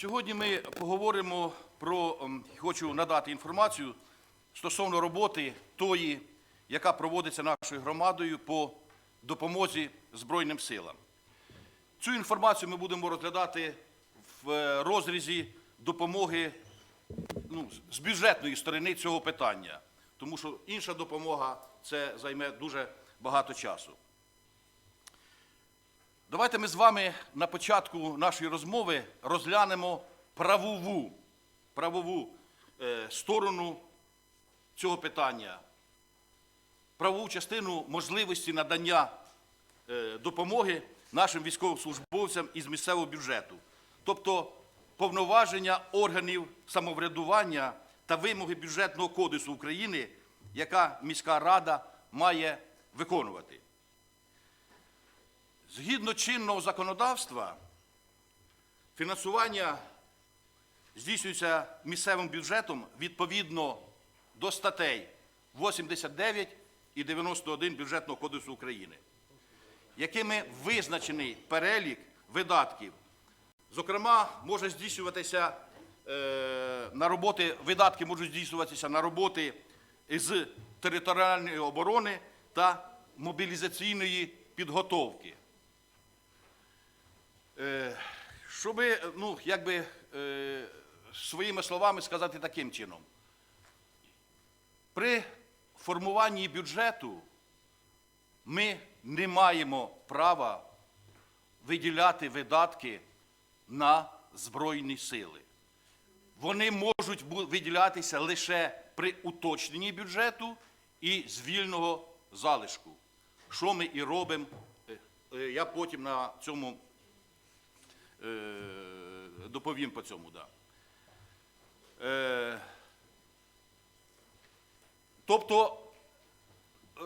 Сьогодні ми поговоримо про, ем, хочу надати інформацію стосовно роботи тої, яка проводиться нашою громадою по допомозі Збройним силам. Цю інформацію ми будемо розглядати в е, розрізі допомоги ну, з бюджетної сторони цього питання, тому що інша допомога це займе дуже багато часу. Давайте ми з вами на початку нашої розмови розглянемо правову, правову е, сторону цього питання, правову частину можливості надання е, допомоги нашим військовослужбовцям із місцевого бюджету, тобто повноваження органів самоврядування та вимоги бюджетного кодексу України, яка міська рада має виконувати. Згідно чинного законодавства, фінансування здійснюється місцевим бюджетом відповідно до статей 89 і 91 Бюджетного кодексу України, якими визначений перелік видатків. Зокрема, може здійснюватися е, на роботи, видатки можуть здійснюватися на роботи з територіальної оборони та мобілізаційної підготовки. Е, Щоби, ну, якби е, своїми словами сказати таким чином. При формуванні бюджету ми не маємо права виділяти видатки на Збройні сили. Вони можуть виділятися лише при уточненні бюджету і з вільного залишку. Що ми і робимо. Е, Я потім на цьому доповім по цьому. Да. Е, тобто е,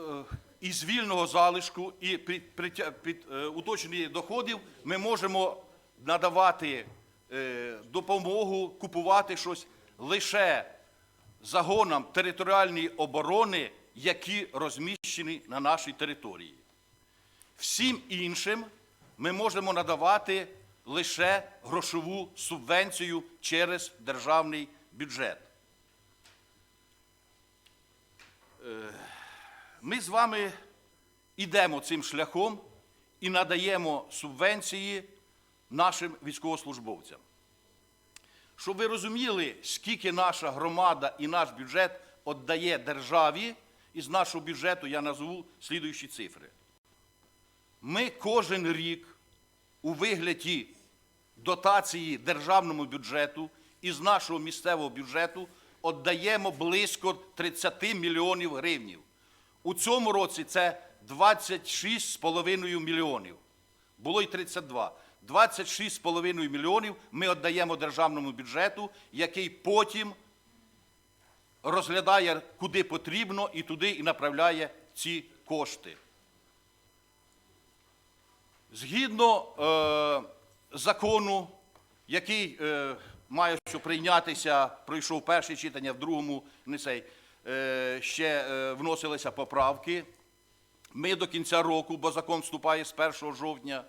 із вільного залишку і під, під е, уточнення доходів ми можемо надавати е, допомогу, купувати щось лише загонам територіальної оборони, які розміщені на нашій території. Всім іншим ми можемо надавати лише грошову субвенцію через державний бюджет. Е, Ми з вами йдемо цим шляхом і надаємо субвенції нашим військовослужбовцям. Щоб ви розуміли, скільки наша громада і наш бюджет віддає державі, із нашого бюджету я назву слідуючі цифри. Ми кожен рік у вигляді дотації державному бюджету із нашого місцевого бюджету віддаємо близько 30 мільйонів гривнів. У цьому році це 26,5 мільйонів. Було й 32. 26,5 мільйонів ми віддаємо державному бюджету, який потім розглядає, куди потрібно, і туди і направляє ці кошти. Згідно е, закону, який е, має що прийнятися, пройшов перше читання, в другому не цей, е, ще е, вносилися поправки. Ми до кінця року, бо закон вступає з 1 жовтня,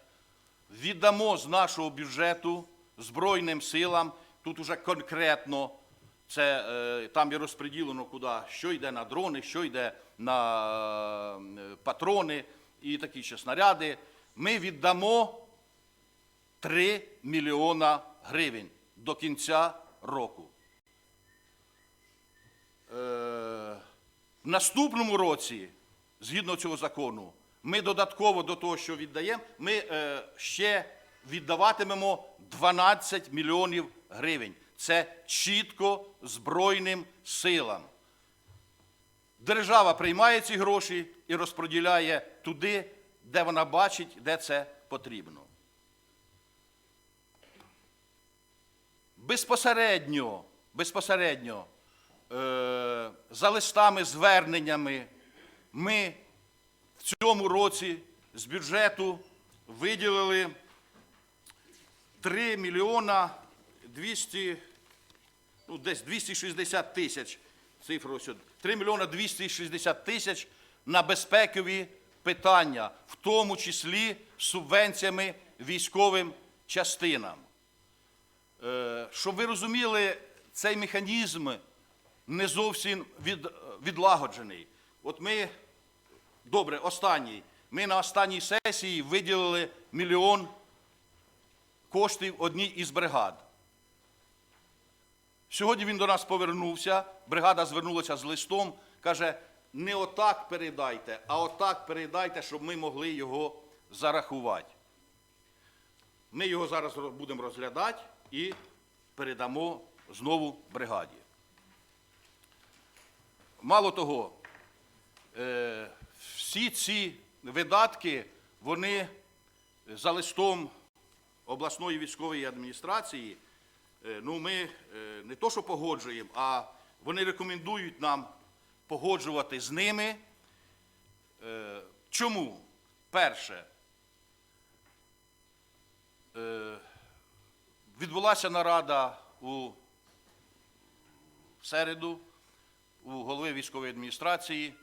віддамо з нашого бюджету Збройним силам, тут уже конкретно це е, там і розподілено куди, що йде на дрони, що йде на е, патрони і такі ще снаряди. Ми віддамо 3 мільйона гривень до кінця року. Е, в наступному році, згідно цього закону, ми додатково до того, що віддаємо, ми е, ще віддаватимемо 12 мільйонів гривень. Це чітко Збройним силам. Держава приймає ці гроші і розподіляє туди, де вона бачить, де це потрібно. Безпосередньо, безпосередньо е, за листами, зверненнями ми в цьому році з бюджету виділили 3 мільйона 200, ну, десь 260 тисяч, цифра ось, 3 мільйона 260 тисяч на безпекові питання, в тому числі субвенціями військовим частинам. Е, щоб ви розуміли, цей механізм не зовсім від, відлагоджений. От ми, добре, останній. Ми на останній сесії виділили мільйон коштів одній із бригад. Сьогодні він до нас повернувся, бригада звернулася з листом, каже, не отак передайте, а отак передайте, щоб ми могли його зарахувати. Ми його зараз будемо розглядати і передамо знову бригаді. Мало того, е, всі ці видатки, вони за листом обласної військової адміністрації, е, ну ми е, не то, що погоджуємо, а вони рекомендують нам погоджувати з ними. Чому? Перше, відбулася нарада у середу у голови військової адміністрації.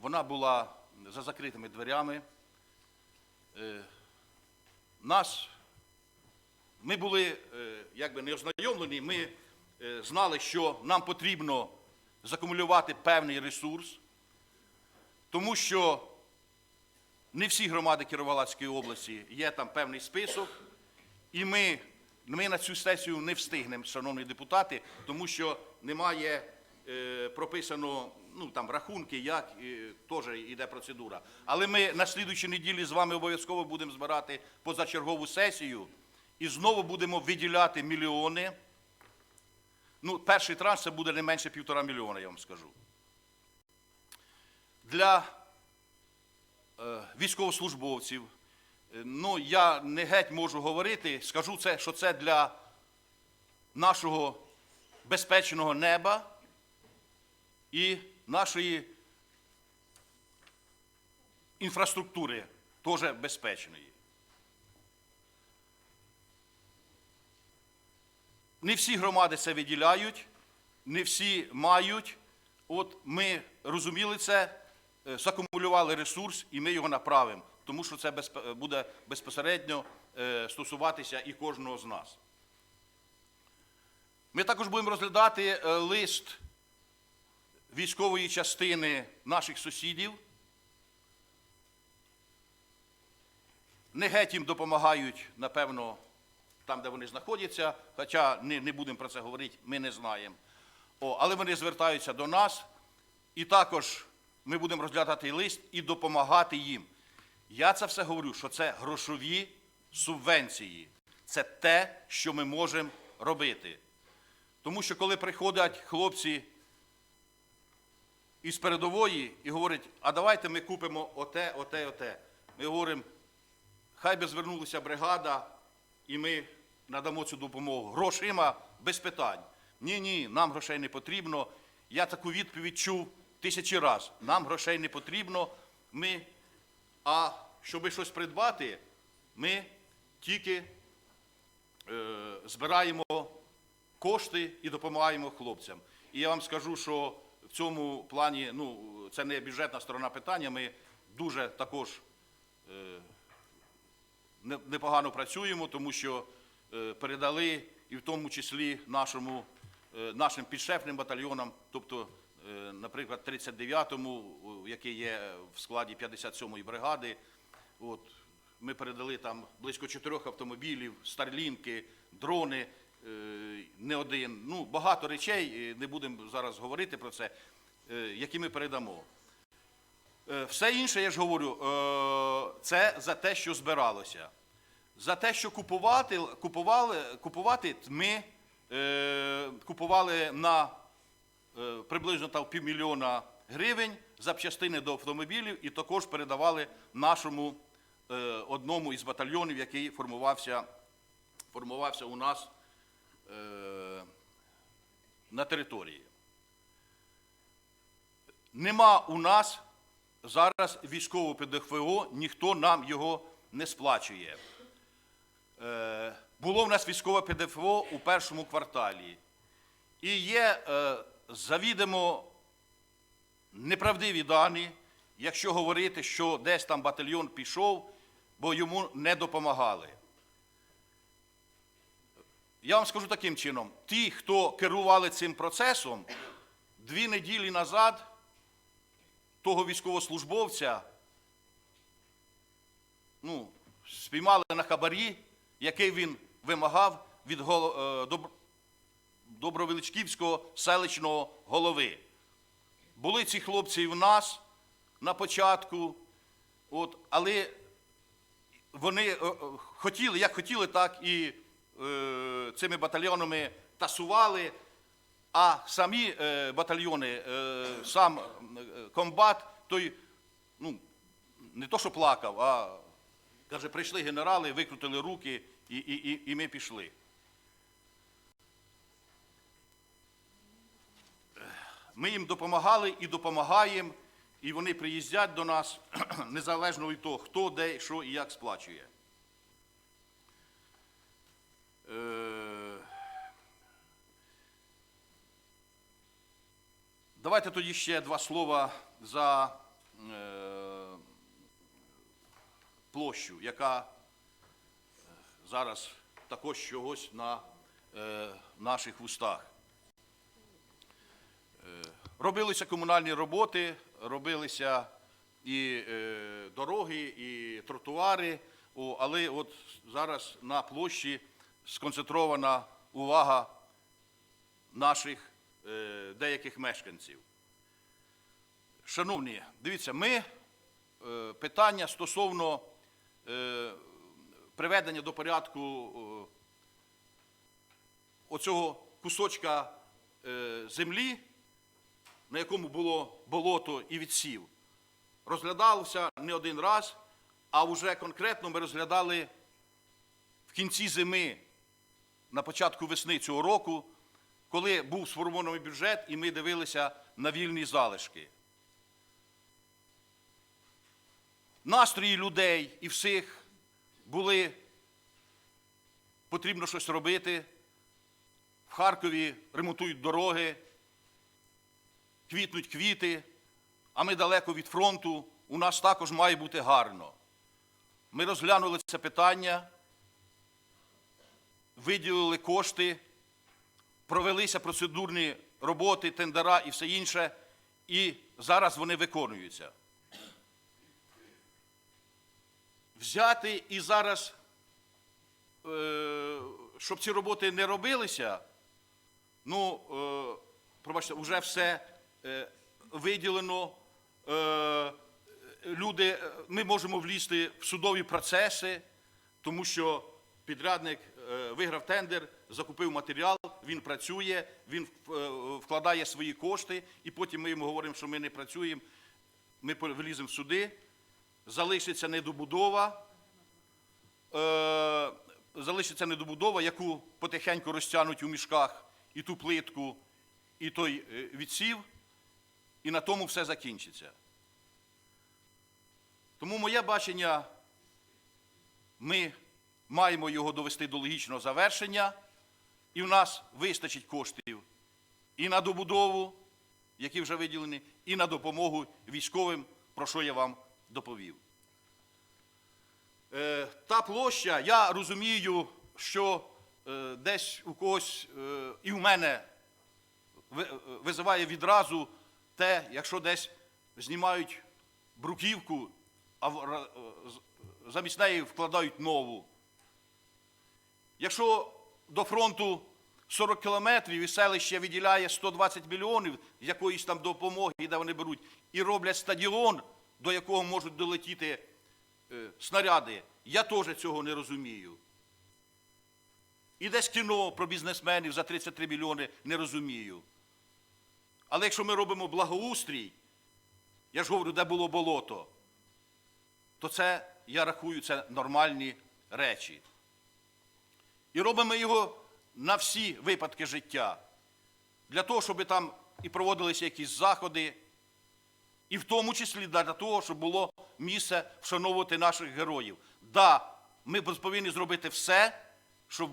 Вона була за закритими дверями. Е, Нас, ми були е, якби не ознайомлені, ми е, знали, що нам потрібно закумулювати певний ресурс, тому що не всі громади Кіровоградської області є там певний список, і ми, ми на цю сесію не встигнемо, шановні депутати, тому що немає е, прописано ну, там, рахунки, як е, теж йде процедура. Але ми на слідуючій неділі з вами обов'язково будемо збирати позачергову сесію і знову будемо виділяти мільйони. Ну, перший транш це буде не менше півтора мільйона, я вам скажу. Для е, військовослужбовців. Е, Ну, я не геть можу говорити, скажу це, що це для нашого безпечного неба і нашої інфраструктури теж безпечної. Не всі громади це виділяють, не всі мають. От ми розуміли це, е, закумулювали ресурс і ми його направимо, тому що це буде безпосередньо е, стосуватися і кожного з нас. Ми також будемо розглядати е, лист військової частини наших сусідів. Не геть їм допомагають, напевно, там, де вони знаходяться, хоча не, не будемо про це говорити, ми не знаємо. О, але вони звертаються до нас, і також ми будемо розглядати лист і допомагати їм. Я це все говорю, що це грошові субвенції. Це те, що ми можемо робити. Тому що коли приходять хлопці із передової і говорять, а давайте ми купимо оте, оте, оте. Ми говоримо, хай би звернулася бригада, і ми надамо цю допомогу. Грошима без питань. Ні, ні, нам грошей не потрібно. Я таку відповідь чув тисячі разів. Нам грошей не потрібно. Ми, а щоб щось придбати, ми тільки е, збираємо кошти і допомагаємо хлопцям. І я вам скажу, що в цьому плані ну, це не бюджетна сторона питання. Ми дуже також е, непогано працюємо, тому що е, передали і в тому числі нашому, е, нашим підшефним батальйонам, тобто, наприклад, 39-му, який є в складі 57-ї бригади. От, ми передали там близько чотирьох автомобілів, старлінки, дрони, е, не один. Ну, багато речей, е, не будемо зараз говорити про це, е, які ми передамо. Е, Все інше, я ж говорю, е, це за те, що збиралося. За те, що купувати, купували, купувати ми е, купували на е, приблизно там півмільйона гривень запчастини до автомобілів і також передавали нашому е, одному із батальйонів, який формувався, формувався у нас е, на території. Нема у нас зараз військового ПДФО, ніхто нам його не сплачує. Е, було в нас військове ПДФО у першому кварталі. І є е, завідомо неправдиві дані, якщо говорити, що десь там батальйон пішов, бо йому не допомагали. я вам скажу таким чином: ті, хто керували цим процесом, дві неділі назад того військовослужбовця ну, спіймали на хабарі, який він вимагав від е, Добровеличківського селищного голови. Були ці хлопці і в нас на початку, от, але вони е, е, хотіли, як хотіли, так і е, цими батальйонами тасували, а самі е, батальйони, е, сам е, комбат, той, ну, не то, що плакав, а каже, прийшли генерали, викрутили руки, і, і, і, і ми пішли. Ми їм допомагали і допомагаємо, і вони приїздять до нас незалежно від того, хто, де, що і як сплачує. Е, Давайте тоді ще два слова за е, площу, яка зараз також чогось на е, наших вустах. Робилися комунальні роботи, робилися і е, дороги, і тротуари, але от зараз на площі сконцентрована увага наших е, деяких мешканців. Шановні, дивіться, ми е, питання стосовно е, приведення до порядку е, оцього кусочка е, землі, на якому було болото і відсів, розглядався не один раз, а вже конкретно ми розглядали в кінці зими, на початку весни цього року, коли був сформований бюджет, і ми дивилися на вільні залишки. Настрої людей і всіх були потрібно щось робити. В Харкові ремонтують дороги, квітнуть квіти, а ми далеко від фронту, у нас також має бути гарно. Ми розглянули це питання, виділили кошти, провелися процедурні роботи, тендера і все інше, і зараз вони виконуються. Взяти і зараз, е, щоб ці роботи не робилися, ну, е, пробачте, вже все виділено. Е, люди, е, ми можемо влізти в судові процеси, тому що підрядник е, виграв тендер, закупив матеріал, він працює, він е, вкладає свої кошти, і потім ми йому говоримо, що ми не працюємо. Ми вліземо в суди, залишиться недобудова. Е, залишиться недобудова, яку потихеньку розтягнуть у мішках і ту плитку, і той е, відсів, і на тому все закінчиться. Тому моє бачення, ми маємо його довести до логічного завершення, і в нас вистачить коштів і на добудову, які вже виділені, і на допомогу військовим, про що я вам доповів. Е, Та площа, я розумію, що е, десь у когось е, і в мене визиває відразу те, якщо десь знімають бруківку, а е, замість неї вкладають нову. Якщо до фронту 40 кілометрів і селище виділяє 120 мільйонів якоїсь там допомоги, де вони беруть, і роблять стадіон, до якого можуть долетіти е, снаряди, я теж цього не розумію. І десь кіно про бізнесменів за 33 мільйони не розумію. Але якщо ми робимо благоустрій, я ж говорю, де було болото, то це, я рахую, це нормальні речі. І робимо його на всі випадки життя. Для того, щоб там і проводилися якісь заходи, і в тому числі для того, щоб було місце вшановувати наших героїв. Да, ми повинні зробити все, щоб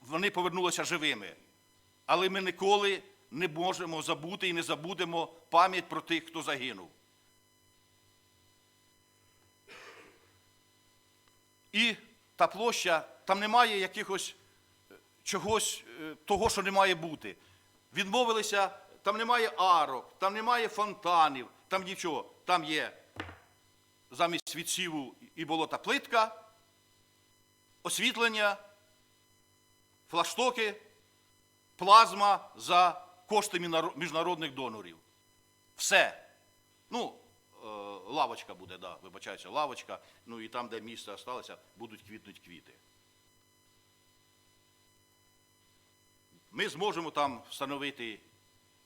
вони повернулися живими. Але ми ніколи не можемо забути і не забудемо пам'ять про тих, хто загинув. І та площа, там немає якихось е, чогось е, того, що не має бути. Відмовилися, там немає арок, там немає фонтанів, там нічого. Там є замість відсіву і болота плитка, освітлення, флаштоки, плазма за кошти міжнародних донорів. Все. Ну, е, лавочка буде, да, вибачаюся, лавочка. Ну і там, де місце залишилося, будуть квітнуть квіти. Ми зможемо там встановити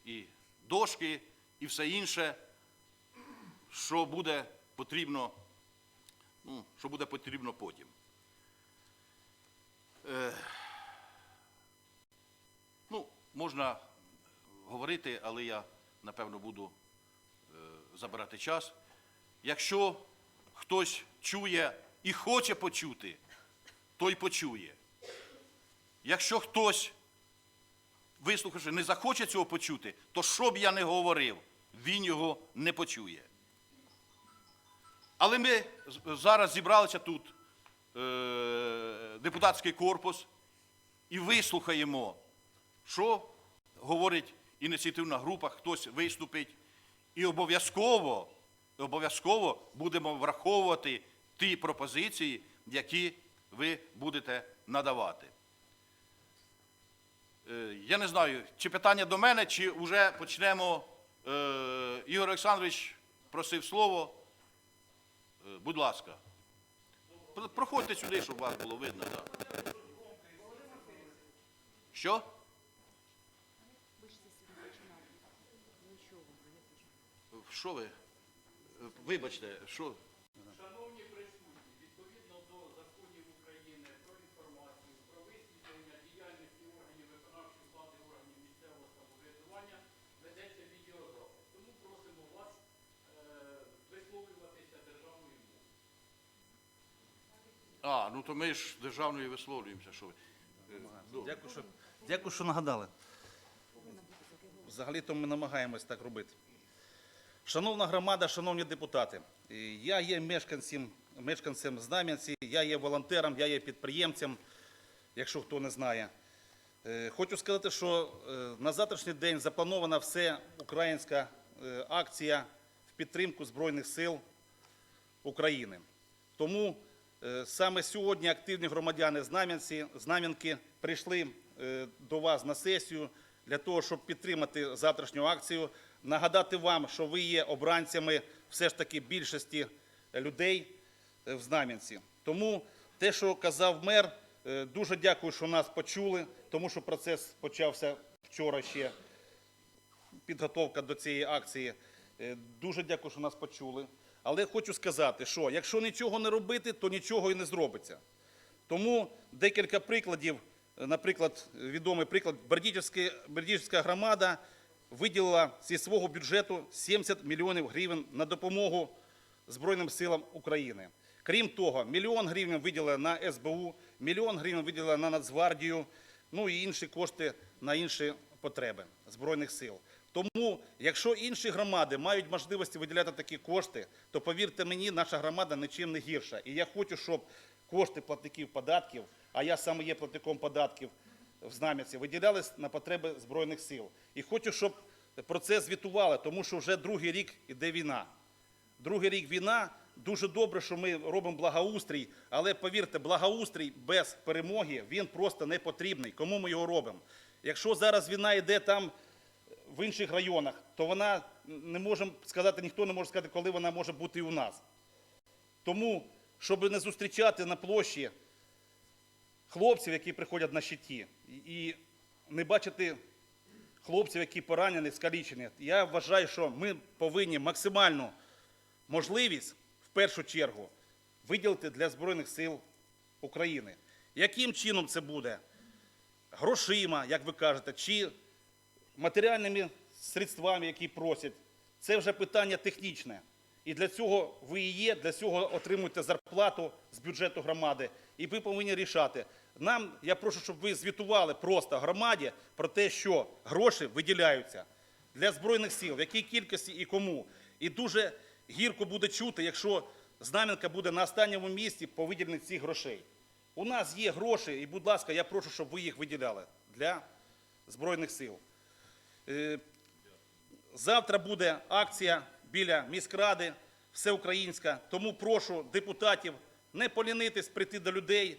і дошки, і все інше, що буде потрібно, ну, що буде потрібно потім. Е, ну, можна говорити, але я, напевно, буду е, забирати час. Якщо хтось чує і хоче почути, той почує. Якщо хтось, вислухавши, не захоче цього почути, то що б я не говорив, він його не почує. Але ми зараз зібралися тут, е, депутатський корпус, і вислухаємо, що говорить ініціативна група, хтось виступить, і обов'язково, обов'язково будемо враховувати ті пропозиції, які ви будете надавати. Е, Я не знаю, чи питання до мене, чи вже почнемо. Е, Ігор Олександрович просив слово. Е, Будь ласка. Проходьте сюди, щоб вас було видно. Да. Що? Що ви? Е, Вибачте, що? Шановні присутні, відповідно до законів України про інформацію, про висвітлення діяльності органів виконавчої влади органів місцевого самоврядування ведеться відеозапис. Тому просимо вас е, висловлюватися державною мовою. А, ну то ми ж державною висловлюємося, що ви. Е, добре. Дякую, що, дякую, що нагадали. Взагалі-то ми намагаємось так робити. Шановна громада, шановні депутати, е, я є мешканцем, мешканцем Знам'янці, я є волонтером, я є підприємцем, якщо хто не знає. Е, Хочу сказати, що е, на завтрашній день запланована все українська акція в підтримку Збройних сил України. Тому саме сьогодні активні громадяни Знам'янці, Знам'янки прийшли до вас на сесію для того, щоб підтримати завтрашню акцію, нагадати вам, що ви є обранцями все ж таки більшості людей е, в Знам'янці. Тому те, що казав мер, е, дуже дякую, що нас почули, тому що процес почався вчора ще підготовка до цієї акції. Е, Дуже дякую, що нас почули. Але хочу сказати, що якщо нічого не робити, то нічого і не зробиться. Тому декілька прикладів. Е, Наприклад, відомий приклад, Бердічівська громада виділила зі свого бюджету 70 мільйонів гривень на допомогу Збройним силам України. Крім того, мільйон гривень виділили на СБУ, мільйон гривень виділили на Нацгвардію, ну і інші кошти на інші потреби Збройних сил. Тому, якщо інші громади мають можливості виділяти такі кошти, то повірте мені, наша громада нічим не гірша. І я хочу, щоб кошти платників податків, а я саме є платником податків в Знам'янці, виділялись на потреби Збройних сил. І хочу, щоб про це звітували, тому що вже другий рік іде війна. Другий рік війна. Дуже добре, що ми робимо благоустрій, але повірте, благоустрій без перемоги він просто не потрібний. Кому ми його робимо? Якщо зараз війна йде там в інших районах, то вона не можемо сказати, ніхто не може сказати, коли вона може бути і у нас. Тому, щоб не зустрічати на площі хлопців, які приходять на щиті, і не бачити хлопців, які поранені, скалічені, я вважаю, що ми повинні максимальну можливість в першу чергу виділити для Збройних сил України. Яким чином це буде? Грошима, як ви кажете, чи матеріальними средствами, які просять, це вже питання технічне. І для цього ви і є, для цього отримуєте зарплату з бюджету громади. І ви повинні рішати. Нам, я прошу, щоб ви звітували просто громаді про те, що гроші виділяються для Збройних сил, в якій кількості і кому. І дуже гірко буде чути, якщо Знам'янка буде на останньому місці по виділенні цих грошей. У нас є гроші, і, будь ласка, я прошу, щоб ви їх виділяли для Збройних сил. Е, Завтра буде акція біля міськради, всеукраїнська. Тому прошу депутатів не полінитись прийти до людей,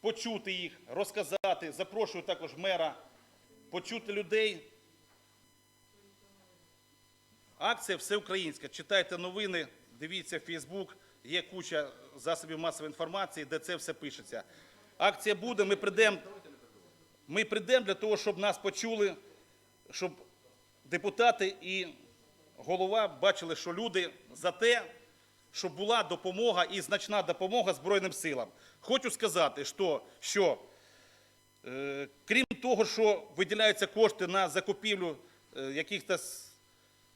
почути їх, розказати. Запрошую також мера, почути людей. Акція всеукраїнська. Читайте новини, дивіться Фейсбук, є куча засобів масової інформації, де це все пишеться. Акція буде, ми прийдемо. Ми прийдемо для того, щоб нас почули, щоб депутати і голова бачили, що люди за те, щоб була допомога і значна допомога Збройним силам. Хочу сказати, що, що е, крім того, що виділяються кошти на закупівлю е, якихось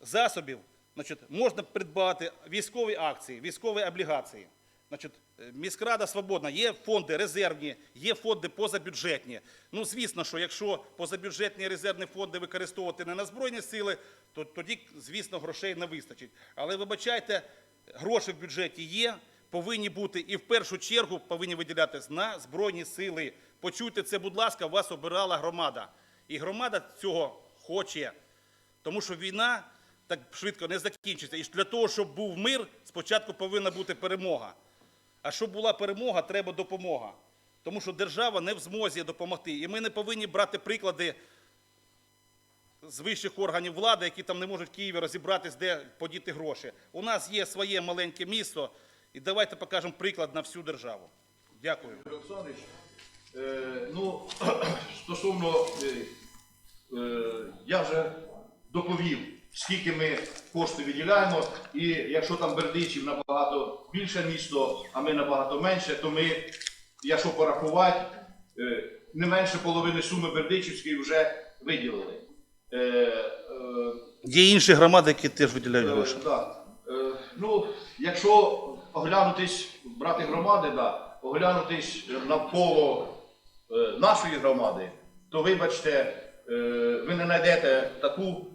засобів, значить, можна придбати військові акції, військові облігації. Значить, е, міськрада свободна, є фонди резервні, є фонди позабюджетні. Ну, звісно, що якщо позабюджетні резервні фонди використовувати не на Збройні сили, то тоді, звісно, грошей не вистачить. Але вибачайте, гроші в бюджеті є, повинні бути і в першу чергу повинні виділятися на Збройні сили. Почуйте це, будь ласка, вас обирала громада. І громада цього хоче. Тому що війна так швидко не закінчиться. І для того, щоб був мир, спочатку повинна бути перемога. А щоб була перемога, треба допомога. Тому що держава не в змозі допомогти. І ми не повинні брати приклади з вищих органів влади, які там не можуть в Києві розібратись, де подіти гроші. У нас є своє маленьке місто, і давайте покажемо приклад на всю державу. Дякую. Олександрович, е, ну, стосовно, е, е, я вже доповів, скільки ми кошти виділяємо, і якщо там Бердичів набагато більше місто, а ми набагато менше, то ми, якщо порахувати, не менше половини суми Бердичівської вже виділили. Е, е, Є інші громади, які теж виділяють гроші. Е. Е, ну, якщо оглянутись, брати громади, да, оглянутись навколо нашої громади, то вибачте, ви не знайдете таку,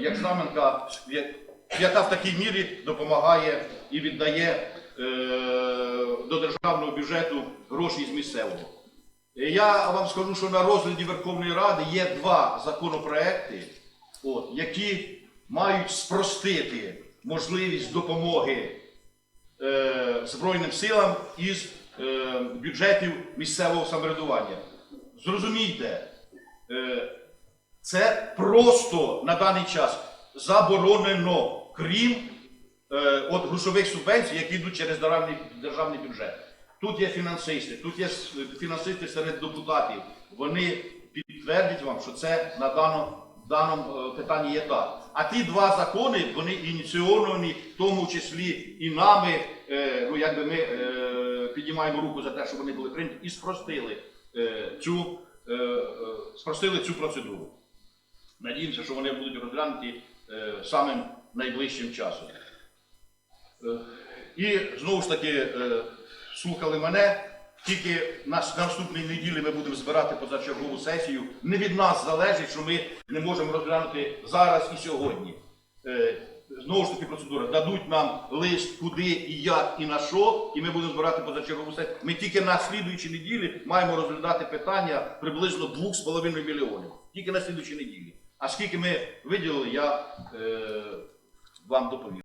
як Знаменка, яка в такій мірі допомагає і віддає до державного бюджету гроші з місцевого. Е, Я вам скажу, що на розгляді Верховної Ради є два законопроекти, от, які мають спростити можливість допомоги е, Збройним силам із е, бюджетів місцевого самоврядування. Зрозумійте, е, це просто на даний час заборонено, крім е, от грошових субвенцій, які йдуть через державний, державний бюджет. Тут є фінансисти, тут є фінансисти серед депутатів. Вони підтвердять вам, що це на даному, даному е, питанні є так. А ті два закони, вони ініційовані, в тому числі і нами, е, ну якби ми е, піднімаємо руку за те, щоб вони були прийняті, і спростили цю, спростили цю процедуру. Надіємося, що вони будуть розглянуті самим найближчим часом. І знову ж таки слухали мене. Тільки на с- наступній неділі ми будемо збирати позачергову сесію. Не від нас залежить, що ми не можемо розглянути зараз і сьогодні. Е, Знову ж таки процедура. Дадуть нам лист, куди і як і на що, і ми будемо збирати позачергову сесію. Ми тільки на слідуючій неділі маємо розглядати питання приблизно 2,5 мільйонів. Тільки на слідуючій неділі. А скільки ми виділили, я е, вам доповім.